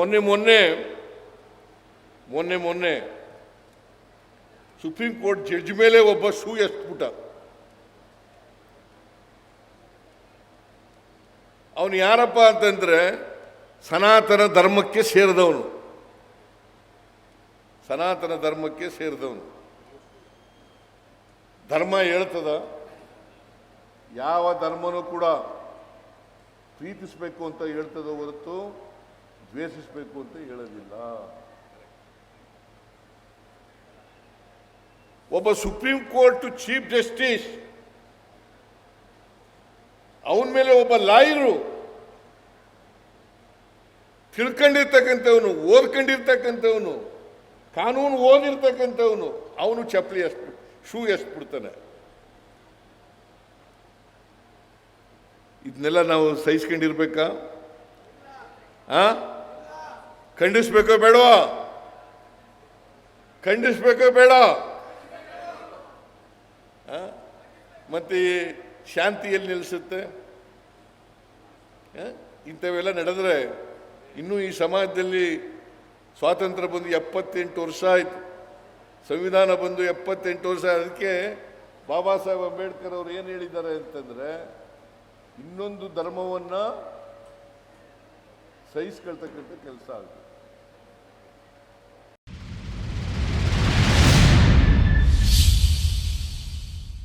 ಮೊನ್ನೆ ಮೊನ್ನೆ ಮೊನ್ನೆ ಮೊನ್ನೆ ಸುಪ್ರೀಂ ಕೋರ್ಟ್ ಜಡ್ಜ್ ಮೇಲೆ ಒಬ್ಬ ಶೂ ಎಸ್ಬಿಟ್ಟ. ಅವನು ಯಾರಪ್ಪ ಅಂತಂದ್ರೆ ಸನಾತನ ಧರ್ಮಕ್ಕೆ ಸೇರಿದವನು. ಸನಾತನ ಧರ್ಮಕ್ಕೆ ಸೇರಿದವನು. ಧರ್ಮ ಹೇಳ್ತದ? ಯಾವ ಧರ್ಮನೂ ಕೂಡ ಪ್ರೀತಿಸಬೇಕು ಅಂತ ಹೇಳ್ತದ ಹೊರತು ದ್ವೇಷಿಸಬೇಕು ಅಂತ ಹೇಳೋದಿಲ್ಲ. ಒಬ್ಬ ಸುಪ್ರೀಂ ಕೋರ್ಟ್ ಚೀಫ್ ಜಸ್ಟಿಸ್ ಅವನ ಮೇಲೆ ಒಬ್ಬ ಲಾಯರು ತಿಳ್ಕೊಂಡಿರ್ತಕ್ಕಂಥವನು, ಓದ್ಕೊಂಡಿರ್ತಕ್ಕಂಥವನು, ಕಾನೂನು ಓದಿರ್ತಕ್ಕಂಥವನು, ಅವನು ಚಪ್ಪಲಿ ಎಷ್ಟು ಶೂ ಎಷ್ಟು ಬಿಡ್ತಾನೆ ಇದನ್ನೆಲ್ಲ ನಾವು ಸಹಿಸ್ಕೊಂಡಿರ್ಬೇಕಾ? ಆ? ಖಂಡಿಸ್ಬೇಕೋ ಬೇಡವಾ? ಖಂಡಿಸ್ಬೇಕೋ ಬೇಡ? ಮತ್ತೆ ಶಾಂತಿ ಶಾಂತಿಯಲ್ಲಿ ನಿಲ್ಲಿಸುತ್ತೆ? ಇಂಥವೆಲ್ಲ ನಡೆದ್ರೆ ಇನ್ನೂ ಈ ಸಮಾಜದಲ್ಲಿ ಸ್ವಾತಂತ್ರ್ಯ ಬಂದು ಎಪ್ಪತ್ತೆಂಟು ವರ್ಷ ಆಯಿತು. ಸಂವಿಧಾನ ಬಂದು ಎಪ್ಪತ್ತೆಂಟು ವರ್ಷ ಅದಕ್ಕೆ ಬಾಬಾ ಸಾಹೇಬ್ ಅಂಬೇಡ್ಕರ್ ಅವರು ಏನು ಹೇಳಿದ್ದಾರೆ ಅಂತಂದರೆ, ಇನ್ನೊಂದು ಧರ್ಮವನ್ನ ಸಹಿಸ್ಕೊಳ್ತಕ್ಕಂಥ ಕೆಲಸ ಆಗುತ್ತೆ.